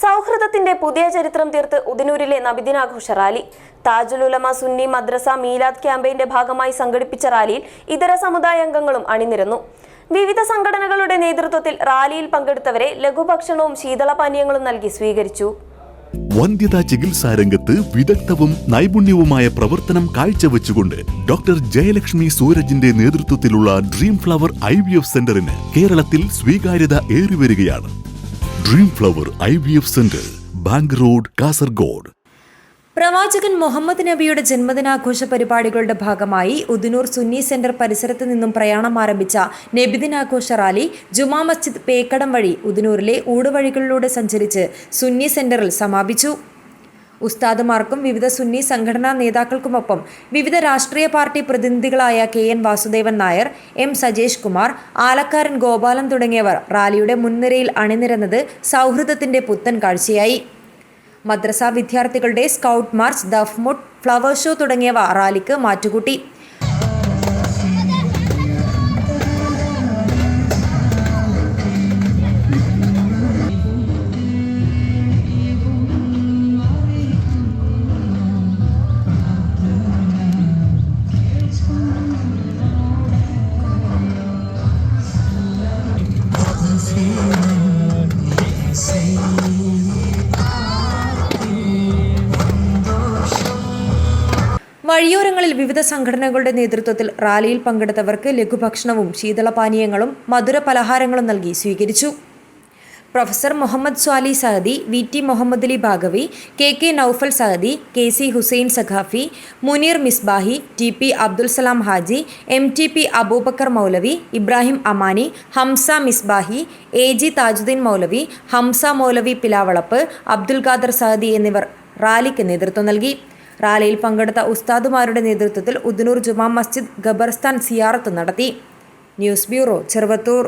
സൗഹൃദത്തിന്റെ പുതിയ ചരിത്രം തീർത്ത് ഉദിനൂരിലെ നബിദിനാഘോഷ റാലി. താജുലുലമ സുന്നി മദ്രസ മീലാദ് ക്യാമ്പയിന്റെ ഭാഗമായി സംഘടിപ്പിച്ച റാലിയിൽ ഇതര സമുദായ അംഗങ്ങളും അണിനിരന്നു. വിവിധ സംഘടനകളുടെ നേതൃത്വത്തിൽ റാലിയിൽ പങ്കെടുത്തവരെ ലഘുഭക്ഷണവും ശീതളപാനീയങ്ങളും നൽകി സ്വീകരിച്ചു. വന്ധ്യതാ ചികിത്സാ രംഗത്ത് വിദഗ്ധവും നൈപുണ്യവുമായ പ്രവർത്തനം കാഴ്ചവെച്ചുകൊണ്ട് ഡോക്ടർ ജയലക്ഷ്മി സൂരജിന്റെ നേതൃത്വത്തിലുള്ള dream flower I V F സെന്ററിന് കേരളത്തിൽ സ്വീകാര്യത ഏറിവരികയാണ്. Dream flower I B F centre bank road Kasaragod പ്രവാചകൻ മുഹമ്മദ് നബിയുടെ ജന്മദിനാഘോഷ പരിപാടികളുടെ ഭാഗമായി ഉദിനൂർ സുന്നി സെന്റർ പരിസരത്ത് നിന്നും പ്രയാണം ആരംഭിച്ച നബിദിനാഘോഷ റാലി ജുമാ മസ്ജിദ് പേക്കടം വഴി ഉദുനൂരിലെ ഊടുവഴികളിലൂടെ സഞ്ചരിച്ച് സുന്നി സെന്ററിൽ സമാപിച്ചു. ഉസ്താദുമാർക്കും വിവിധ സുന്നി സംഘടനാ നേതാക്കൾക്കുമൊപ്പം വിവിധ രാഷ്ട്രീയ party പ്രതിനിധികളായ K N Vasudevan Nair M Sajesh Kumar Alakkaran Gopalan തുടങ്ങിയവർ റാലിയുടെ മുൻനിരയിൽ അണിനിരന്നത് സൗഹൃദത്തിന്റെ പുത്തൻ കാഴ്ചയായി. മദ്രസ വിദ്യാർത്ഥികളുടെ സ്കൗട്ട് മാർച്ച് ദഫ്മുട്ട് ഫ്ലവർ ഷോ തുടങ്ങിയവ റാലിക്ക് മാറ്റുകൂട്ടി. വഴിയോരങ്ങളിൽ വിവിധ സംഘടനകളുടെ നേതൃത്വത്തിൽ റാലിയിൽ പങ്കെടുത്തവർക്ക് ലഘുഭക്ഷണവും ശീതളപാനീയങ്ങളും മധുര പലഹാരങ്ങളും നൽകി സ്വീകരിച്ചു. Professor Muhammad Swali Sahadi V T Muhammad Ali Bhagavi K K Noufal Sahadi K C Hussain Saqafi Muneer Misbahi T P Abdul Salam Haji M T P Abubakar Maulavi Ibrahim Amani Hamza Misbahi A G Tajuddin Maulavi Hamza Maulavi Pilavalappu Abdul Khader Sahadi എന്നിവർ റാലിക്ക് നേതൃത്വം നൽകി. റാലിയിൽ പങ്കെടുത്ത ഉസ്താദുമാരുടെ നേതൃത്വത്തിൽ ഉദനൂർ ജുമാ മസ്ജിദ് ഖബർസ്ഥാൻ സിയാറത്ത് നടത്തി. News bureau Cheruvathur.